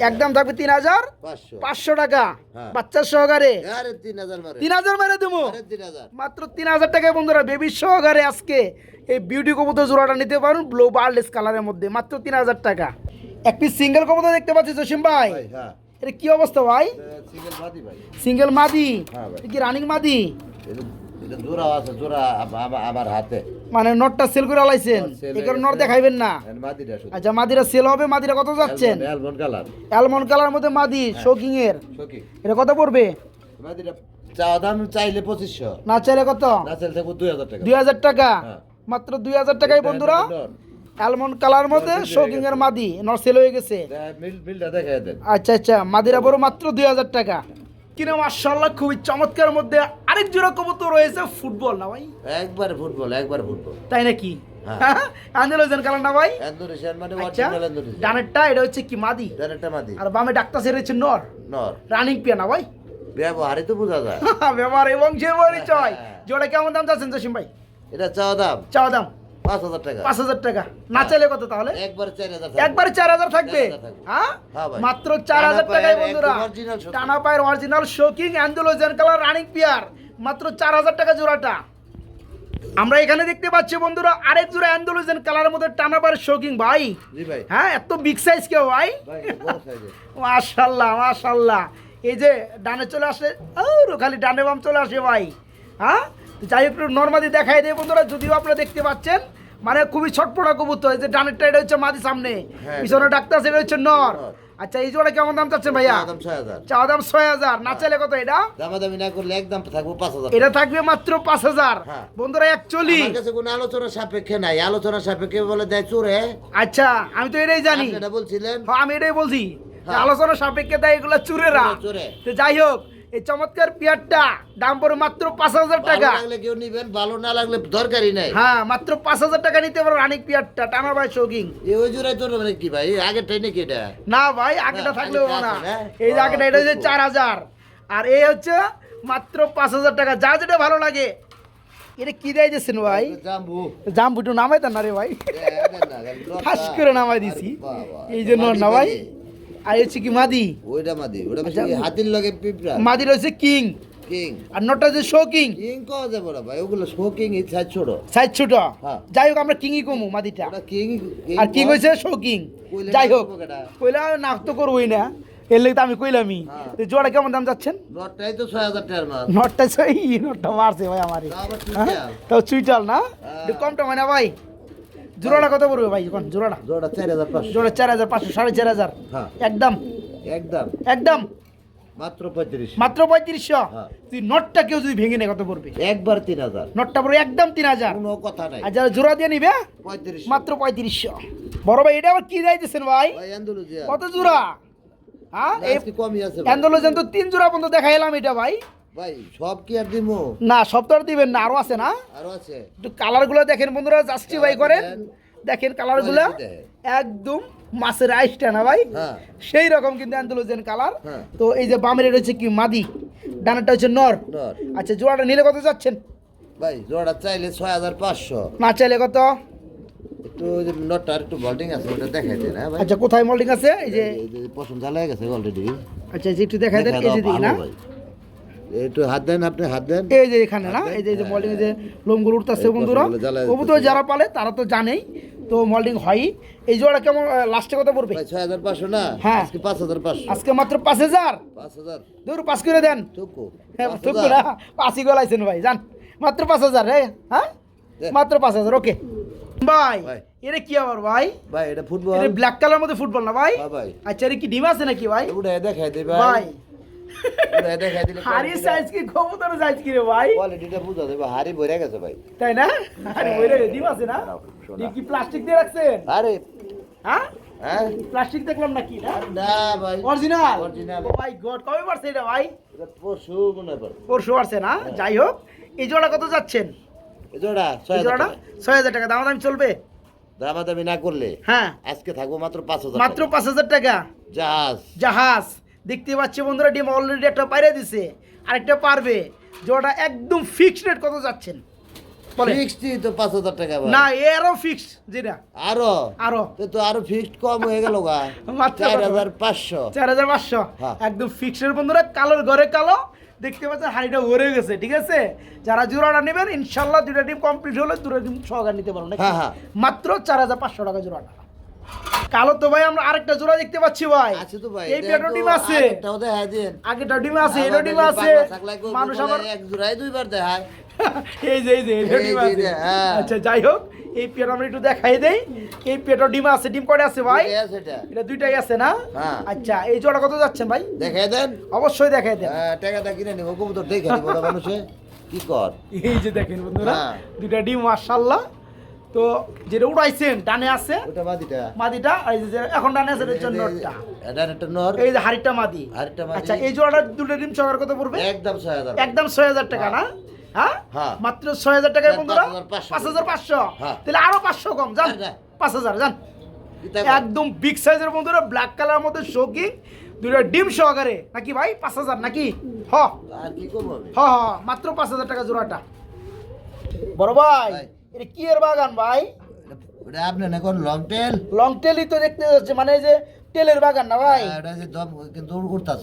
একদম থাকব তিন হাজার? পাঁচশো। টাকা। হ্যাঁ। বাচ্চার সহকারে? তিন হাজার মারে। দেবো? মাত্র তিন হাজার টাকায় বন্ধুরা বেবির সহকারে আজকে এই বিউটি কবুতর জোড়াটা নিতে পারুন ব্লু বার্লেস কালারের মধ্যে। মাত্র তিন হাজার টাকা। একটি সিঙ্গেল কবুতর দেখতে পাচ্ছি জসিম ভাই। ভাই হ্যাঁ। এটা কি অবস্থা ভাই? সিঙ্গেল বাদি ভাই। সিঙ্গেল মাদি? হ্যাঁ ভাই। কি রানিং মাদি? এটা এটা জোড়া আছে জোড়া আম- আম- আমার হাতে। মানে নটটা সেল করে আলাইছেন? হয়ে কারণে নট দেখাইবেন না? শুধু। আচ্ছা মাদিরা সেল হবে মাদিরা কত যাচ্ছেন? অ্যালমন্ড কালার মধ্যে মাদি শোকিং এর এটা কত পড়বে? মাদিটা চাওয়া দাম চাইলে পঁচিশশো। না চাইলে কত? না চাইলে থাকব দুই হাজার টাকা। দুই হাজার টাকা? হ্যাঁ। মাত্র দুই হাজার টাকায় বন্ধুরা। অ্যালমন্ড কালার মধ্যে শোকিং এর মাদি হয়ে গেছে। আচ্ছা আচ্ছা মাদিরা বড় মাত্র দুই হাজার টাকা। কিনা মার্শাল্লাহ খুবই চমৎকার মধ্যে আরেক জোড়া কবুতর রয়েছে ফুটবল না ভাই? একবার ফুটবল একবার ফুটবল তাই নাকি? হ্যাঁ। আন্দোলন কালার না ভাই? মানে আচ্ছা ডানেরটা এটা হচ্ছে কি মাদি? ডানেরটা মাদি। আর বামে ডাক্তার সেরেছে নর। নর। রানিং পিয়া না ভাই? ব্যবহারই তো বোঝা যায়। ব্যবহার এবং যে পরিচয়। হ্যাঁ। জোড়া কেমন দাম চাচ্ছেন জসিম ভাই? এটা চাওয়া দাম। চাওয়া দাম। পাঁচ হাজার টাকা। পাঁচ হাজার টাকা। না চাইলে কত তাহলে? একবার চার হাজার একবার চার হাজার থাকবে? 4,000 হ্যাঁ? হ্যাঁ মাত্র চার হাজার টাকায় বন্ধুরা। একদম original শোকিং। টানা পায়ের অরিজিনাল শোকিং অ্যান্ডোলোজেন কালার রানিং পিয়ার মাত্র চার হাজার টাকা জোড়াটা। আমরা এখানে দেখতে পাচ্ছি বন্ধুরা আরেক জোড়া অ্যান্ডোলোজেন কালারের মধ্যে টানা পায়ের শোকিং ভাই। হ্যাঁ এত বিগ সাইজ কেউ ভাই। সাইজের মাশাল্লাহ মাশাল্লাহ। এই যে ডানে চলে আসে ও খালি ডানে বাম চলে আসে ভাই। হ্যাঁ? যাই একটু নর্মালি দেখাই দেয় বন্ধুরা যদিও আপনারা দেখতে পাচ্ছেন। মানে খুবই ছটপটা কবুতর এই যে ডানেরটা এটা হচ্ছে মাদি সামনে। হ্যাঁ, পিছনে ডাক্তার সেটা হচ্ছে নর। আচ্ছা এই জোড়া কেমন দাম চাচ্ছেন ভাইয়া? দাম ছয় হাজার। চাওয়া দাম ছয় হাজার। না চাইলে কত এটা? দামাদামি না করলে একদম থাকব পাঁচ হাজার। এটা থাকবে মাত্র পাঁচ হাজার। হ্যাঁ। বন্ধুরা অ্যাকচুয়ালি কাছে কোনো আলোচনা সাপেক্ষে নাই। আলোচনা সাপেক্ষে বলে দেয় চোরে। আচ্ছা আমি তো এটাই জানি। এটা বলছিলেন? হ্যাঁ, আমি এটাই বলছি হ্যাঁ। আলোচনা সাপেক্ষে দেয় এগুলো চুরেরা। চোরে, চোরে। যাই হোক এই চমৎকার পেয়ারটা দাম পড়ে মাত্র পাঁচ হাজার টাকা। লাগলে কেউ নিবেন ভালো না লাগলে দরকারই নাই। হ্যাঁ মাত্র পাঁচ হাজার টাকা নিতে পারো রানিক পেয়ারটা টানা ভাই শৌকিং এই ওই জোড়াই তোর মানে কি ভাই? আগের ট্রেনে কি এটা? না ভাই আগেটা না, থাকলেও না। এই যে আগেটা এটা হচ্ছে চার হাজার। আর এই হচ্ছে মাত্র পাঁচ হাজার টাকা। যা যেটা ভালো লাগে। এটা কি দেয় দিচ্ছেন ভাই? জাম্বু। জাম বুটু নামাই না রে ভাই। ফাঁস করে নামাই দিছি। এই জন্য না ভাই। আর হচ্ছে কি মাদি? ওইটা মাদি ওটা আচ্ছা। হাতির লগে পিঁপড়া? মাদি রয়েছে কিং। কিং। আর নটা হচ্ছে শৌকিং কিং? কওয়া যাবে না ভাই ওগুলো শোকিং এই সাইজ ছোট। সাইজ ছোট? হ্যাঁ। যাই হোক আমরা কিংই কমু মাদিটা। কিং আর কিং হয়েছে শৌকিং কইলে যাই হোক কইলা না তো করবোই না। এর লেগে আমি কইলামই। হ্যাঁ। জোড়া কেমন দাম যাচ্ছেন? নটটাই তো ছয় হাজার টাকার মাল। নটটা সেই নটটা মারছে ভাই আমারে। হ্যাঁ? তাও চুইটাল না। কমটা মানে ভাই? জোড়াটা কত পড়বে ভাই কোন জোড়াটা? জোড়া চার হাজার পাঁচশো। জোড়া চার হাজার পাঁচশো সাড়ে চার হাজার। হ্যাঁ। একদম? একদম। একদম? মাত্র পঁয়ত্রিশ। মাত্র পঁয়ত্রিশশো? হ্যাঁ। তুই নটটা কেউ যদি ভেঙে নেয় কত পড়বে? একবার তিন হাজার। নটটা পড়বে একদম তিন হাজার। কোনো কথা নাই। আর যারা জোড়া দিয়ে নিবে পঁয়ত্রিশ মাত্র পঁয়ত্রিশশো। বড় ভাই এটা আবার কি যাইতেছেন ভাই? কত জোড়া? হ্যাঁ। অ্যান্ডোলোজেন তো তিন জোড়া পর্যন্ত দেখাইলাম এটা ভাই। ভাই সব কি আর দিমু? না সপ্তাহ দিবেন না আরও আছে না? আরও আছে। একটু কালারগুলো দেখেন বন্ধুরা জাস্টিফাই করেন দেখেন। কালারগুলো। একদম মাছের আইসটা না ভাই? হ্যাঁ। সেই রকম কিন্তু অ্যান্ডোলোজেন কালার। হ্যাঁ। তো এই যে বামের হচ্ছে কি মাদি। ডানাটা হচ্ছে নর। আচ্ছা জোড়াটা নিলে কত যাচ্ছেন? ভাই জোড়া চাইলে ছয় হাজার পাঁচশো। না চাইলে কত? একটু নটটা একটু আছে ওটা দেখাই দেন ভাই। আচ্ছা কোথায় মোল্ডিং আছে? এই যে এই যে পছন্দ ঝালা গেছে অলরেডি আচ্ছা একটু দেখাই দেন এই যে দিকে না। একটু হাত দেন আপনি হাত দেন। এই যে এখানে না এই যে এই যে মল্ডিং যে লোমগুলো উঠতেছে বন্ধুরা তো যারা পালে তারা তো জানেই তো মল্ডিং হয়ই এই জোড়া কেমন লাস্টে কত পড়বে? ছয় হাজার পাঁচশো না? হ্যাঁ। আজকে পাঁচ হাজার পাঁচশো। আজকে মাত্র পাঁচ হাজার? পাঁচ হাজার। দূর পাঁচ করে দেন। টুকু হ্যাঁ হাজার। না পাঁচই গলাইছেন ভাই জান মাত্র পাঁচ হাজার রে হ্যাঁ? মাত্র পাঁচ হাজার ওকে। ভাই। এটা কি আবার ভাই? ভাই এটা ফুটবল। এটা ব্ল্যাক কালার মধ্যে ফুটবল না ভাই? হ্যাঁ ভাই। আচ্ছা এটা কি ডিম আছে নাকি ভাই? ওটা দেখাই দে ভাই দেখাই দিলে হাড়ি সাইজ কি কবুতর সাইজ কি রে ভাই? কোয়ালিটিটা বুঝা দেবে হাড়ি ভরে গেছে ভাই। তাই না? আরে ওই রে ডিম আছে না? ডিম কি প্লাস্টিক দিয়ে রাখছেন? আরে। হ্যাঁ? হ্যাঁ? প্লাস্টিক দেখলাম নাকি না? না ভাই। Original Original। ও ভাই গড কবে পারছে এটা ভাই? এটা পরশু মনে হয় পরশু পারছে না? যাই হোক এই জোড়া কত যাচ্ছেন? এই জোড়া। ছয় হাজার টাকা। দাম দাম চলবে? দামাদামি না করলে হ্যাঁ। আজকে থাকব মাত্র পাঁচ হাজার মাত্র পাঁচ হাজার টাকা? জাহাজ। জাহাজ। দেখতে পাচ্ছি বন্ধুরা ডিম অলরেডি একটা পাইরে দিছে আরেকটা পারবে। জোড়াটা একদম ফিক্সড রেট কত যাচ্ছেন? ফিক্সড তো পাঁচ হাজার টাকা না এরও ফিক্সড যেটা? আরও? আরও। তো তো আরও ফিক্সড কম হয়ে গেল গা। মাত্র চার কত? হাজার পাঁচশো। চার হাজার পাঁচশো। একদম ফিক্সের বন্ধুরা কালোর ঘরে কালো। দেখতে পাচ্ছেন হাড়িটা ভরে গেছে ঠিক আছে? যারা জোড়াটা নেবেন ইনশাল্লাহ দুটা টিম কমপ্লিট হলে দুটা টিম সহকার নিতে পারো নাকি? হ্যাঁ, হ্যাঁ। মাত্র চার হাজার পাঁচশো টাকা জোড়াটা। কালো তো ভাই আমরা আরেকটা জোড়া দেখতে পাচ্ছি ভাই। আছে তো ভাই এই পেটো ডিম আছে। একটাও দেখাই দিন। আগেটা ডিম আছে এটা ডিম আছে। মানুষ আবার এক জোড়াই দুইবার দেখায়। এই যে এই যে এটা ডিম আছে। হ্যাঁ। আচ্ছা যাই হোক এই পেট আমরা একটু দেখাই দেই। এই পেটো ডিম আছে ডিম কয়টা আছে ভাই? এটা। এটা দুইটাই আছে না? হ্যাঁ। আচ্ছা এই জোড়া কত যাচ্ছেন ভাই? দেখাই দেন। অবশ্যই দেখাই দেন। হ্যাঁ, টাকাটা কিনে নিব কবুতর দেখে নিব ওরা মানুষে। কি কর? এই যে দেখেন বন্ধুরা। দুইটা ডিম মাশাল্লাহ তো যেটা উড়াইছেন ডানে আছে ওটা বাদিটা মাদিটা আর এই যে এখন ডানে আছে নটটা। এটা একটা নর। এই যে হাড়িটা মাদি। আরেকটা মাদি। আচ্ছা এই জোড়াটা দুটো ডিম সবার কত পড়বে? একদম ছয় হাজার একদম ছয় হাজার টাকা না? হ্যাঁ। হ্যাঁ। মাত্র ছয় হাজার টাকায় না, বন্ধুরা? 5,500 পাঁচ হাজার পাঁচশো। হ্যাঁ। তাহলে আরও পাঁচশো কম হ্যাঁ, হ্যাঁ। কি তা কর? একদম বিগ সাইজের বন্ধুরা ব্ল্যাক কালার মধ্যে শোকিং দুইটা ডিম সহকারে। নাকি ভাই? পাঁচ হাজার নাকি? হ। আর কি করব? হ হ মাত্র পাঁচ হাজার টাকা জোড়াটা। বড় ভাই। এটা কি এর বাগান ভাই? ওটা- ওটা আপনি না লং টেল লং টেলই তো দেখতে যাচ্ছে মানে এই যে টেলের বাগান না ভাই? ওটা যে দম কিন্তু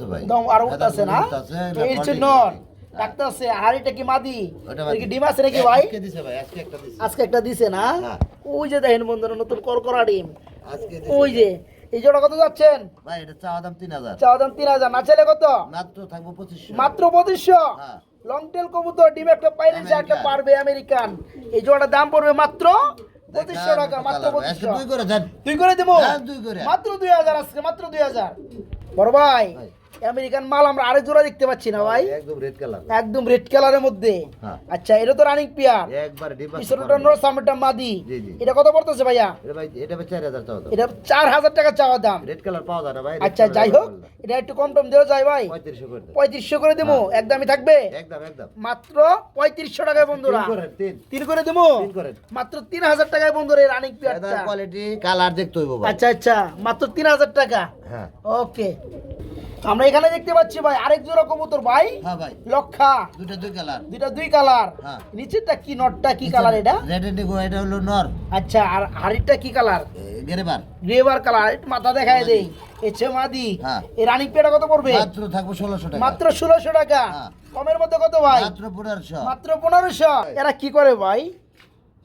ভাই। দম আর উঠতেছে না? উঠতাছে, এটা এই হচ্ছে বডি নর। বডি। ডাক্তার আছে আর এটা কি মাদি? এটা কি ডিম আছে নাকি ভাই? আজকে দিছে ভাই আজকে একটা দিছে। আজকে একটা দিছে না? হ্যাঁ। ওই যে দেখেন বন্ধুরা নতুন করকরা ডিম। আজকে ওই যে এই জোড়া কত যাচ্ছেন? ভাই এটা চাওয়া দাম তিন হাজার। চাওয়া দাম তিন হাজার না চাইলে কত? মাত্র থাকব পঁচিশশো। মাত্র পঁচিশশো? হ্যাঁ। লং টেল কবুতর ডিম একটা পাইলে যে একটা পারবে আমেরিকান। এই জোড়াটার দাম পড়বে মাত্র পঁচিশশো টাকা মাত্র পঁচিশশো। দুই করে দেন দুই করে দেবো। মাত্র দুই হাজার আজকে মাত্র দুই হাজার। বড় ভাই। আমেরিকান মাল আমরা আরেক জোড়া দেখতে পাচ্ছি না ভাই। একদম রেড কালার একদম রেড কালারের মধ্যে। হ্যাঁ। আচ্ছা এটা তো রানিং পিয়ার একবার ডিম পিছনটা নোর সামনেটা মাদি। এটা কত পড়তেছে ভাইয়া? এটা ভাই এটা ভাই চার হাজার চাওয়া দাম। এটা চার হাজার টাকা চাওয়া দাম। রেড কালার পাওয়া যায় না ভাই আচ্ছা যাই হোক এটা একটু কম টম দেওয়া যায় ভাই। পঁয়ত্রিশশো করে দেন পঁয়ত্রিশশো করে দেবো। একদমই থাকবে? একদম একদম। মাত্র পঁয়ত্রিশশো টাকায় বন্ধুরা। তিন। করে দেবো? তিন করেন। মাত্র তিন হাজার টাকায় বন্ধুরা এই রানিং পিয়ারটা কোয়ালিটি কালার দেখতে হইব ভাই। আচ্ছা আচ্ছা মাত্র তিন হাজার টাকা। হ্যাঁ। ওকে আমরা এখানে দেখতে পাচ্ছি ভাই আরেক জোড়া কবুতর ভাই। হ্যাঁ ভাই। লক্ষা। দুটো দুই কালার দুইটা দুই কালার হ্যাঁ। নিচেরটা কি নটটা কি কালার এটা? রেড ইন্ডিগো এটা হলো নর। আচ্ছা আর হাড়িটা কি কালার গেরেবার। গ্রেভার কালার মাথা দেখায় দেই। এছে মাদি। হ্যাঁ। এই রানিং পেটা কত পড়বে? মাত্র থাকব ষোলোশো টাকা। মাত্র ষোলোশো টাকা। হ্যাঁ। কমের মধ্যে কত ভাই? মাত্র পনেরোশো। মাত্র পনেরোশো। এরা কি করে ভাই?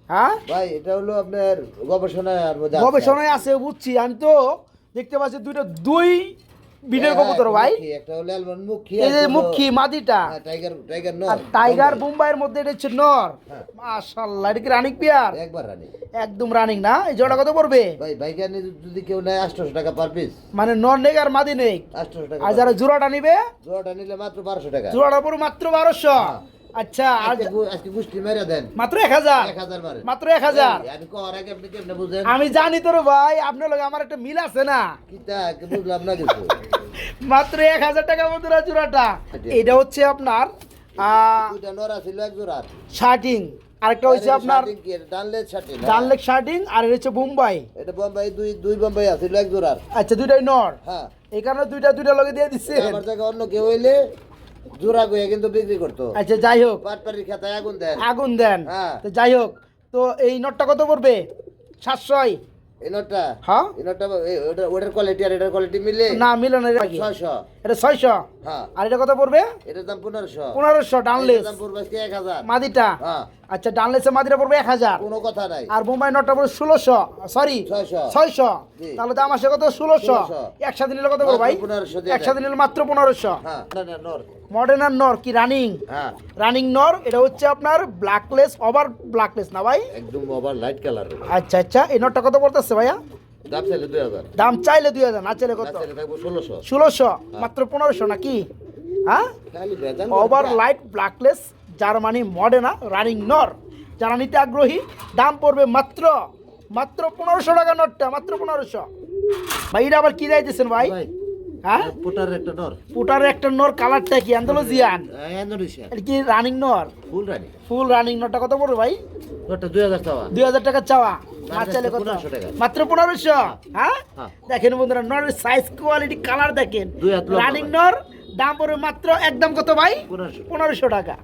হ্যাঁ? ভাই এটা হলো আপনার গবেষণার আর। গবেষণায় আছে বুঝছি। আমি তো দেখতে পাচ্ছি দুইটা দুই বিটের হ্যাঁ, কবুতর ভাই। একটা হলো অ্যালমন্ড মুখী এই যে মুখী মাদিটা। হ্যাঁ, টাইগার টাইগার নর আর টাইগার মুম্বাইয়ের মধ্যে এটা হচ্ছে নর। হ্যাঁ। মাশাআল্লাহ এটা কি রানিক পিয়ার একবার রানিক একদম রানিং না? এই জোড়া কত পড়বে? ভাই ভাই কেন যদি কেউ নেয় আটশোশো টাকা পার পিস মানে নর নেই আর মাদি নেই আটশোশো টাকা আর যারা জোড়াটা নিবে? জোড়াটা নিলে মাত্র বারোশো টাকা। জোড়াটা পড়বে মাত্র বারোশো। আচ্ছা আজকে গুষ্টি মেরে দেন। মাত্র এক হাজার। মাত্র এক হাজার। আমি কর আগে আপনি কেমনে বুঝেন? আমি জানি তোর ভাই আপনার লগে আমার একটা মিল আছে না। বুঝলাম না কিছু। মাত্র এক হাজার টাকা জোড়াটা। আচ্ছা। এটা হচ্ছে আপনার শার্টিং। আরেকটা হচ্ছে আপনার ডানলেক শার্টিং আর এটা হচ্ছে বোম্বাই। এটা বোম্বাই দুই দুই বোম্বাই আছিল এক জোড়ার। আচ্ছা দুইটাই নর। হ্যাঁ। এই কারণে দুইটা দুইটা লগে দিয়ে দিচ্ছে আমার জায়গায় অন্য কেউ হইলে জোড়া গয়ে কিন্তু বিক্রি করতো। আচ্ছা যাই হোক। পাটপাড়ির খেতায় আগুন দেন। আগুন দেন। হ্যাঁ। তো যাই হোক তো এই নটটা কত পড়বে? সাতশয়। এই নোটটা? হ্যাঁ। এই নোটটা ওটার কোয়ালিটি আর এটার কোয়ালিটি মিলে না মিলে না। ছয়শো। এটা ছয়শো? হ্যাঁ। আর এটা কত পড়বে? এটার দাম পনেরোশো। পনেরোশো ডাউনলেস দাম পড়বে এক হাজার। মাদিটা। হ্যাঁ। আচ্ছা ডানলেসের মাদিটা পড়বে এক হাজার। কোনো কথা নাই। আর বোম্বাই নটটা পড়বে ষোলোশো। সরি ছয়শো। তাহলে দাম আসে কত? ষোলোশো। 1600 একসাথে নিলে কত পড়বে ভাই? মাত্র 1500 একসাথে নিলে মাত্র পনেরোশো। হ্যাঁ না না নর। মডার্ন আর নর কি রানিং হ্যাঁ। রানিং নর এটা হচ্ছে আপনার ব্ল্যাকলেস ওভার ব্ল্যাকলেস না ভাই? একদম ওভার লাইট কালার আচ্ছা আচ্ছা এই নটটা কত পড়তেছে ভাইয়া? দাম চাইলে দুই হাজার। দাম চাইলে দুই হাজার না চাইলে কত? ষোলোশো। ষোলোশো মাত্র পনেরোশো নাকি? হ্যাঁ? ওভার লাইট ব্ল্যাকলেস জার্মানি মডেনা রানিং নর। যারা নিতে আগ্রহী দাম পড়বে মাত্র মাত্র পনেরোশো টাকা নটটা মাত্র পনেরোশো। ভাই এটা আবার কি যাইতেছেন ভাই? ভাই হ্যাঁ? পোটার একটা নর। পুটার একটা নর কালারটা কি এটা কি রানিং নর? ফুল রানি। ফুল রানিং নটটা কত পড়বে ভাই? দুই হাজার টাকা দুই হাজার টাকা চাওয়া। কত? মাত্র পনেরোশো? হ্যাঁ। হ্যাঁ। দেখেন বন্ধুরা নরের সাইজ কোয়ালিটি কালার দেখেন। রানিং নর দাম পড়বে মাত্র একদম কত ভাই? পনেরোশো টাকা।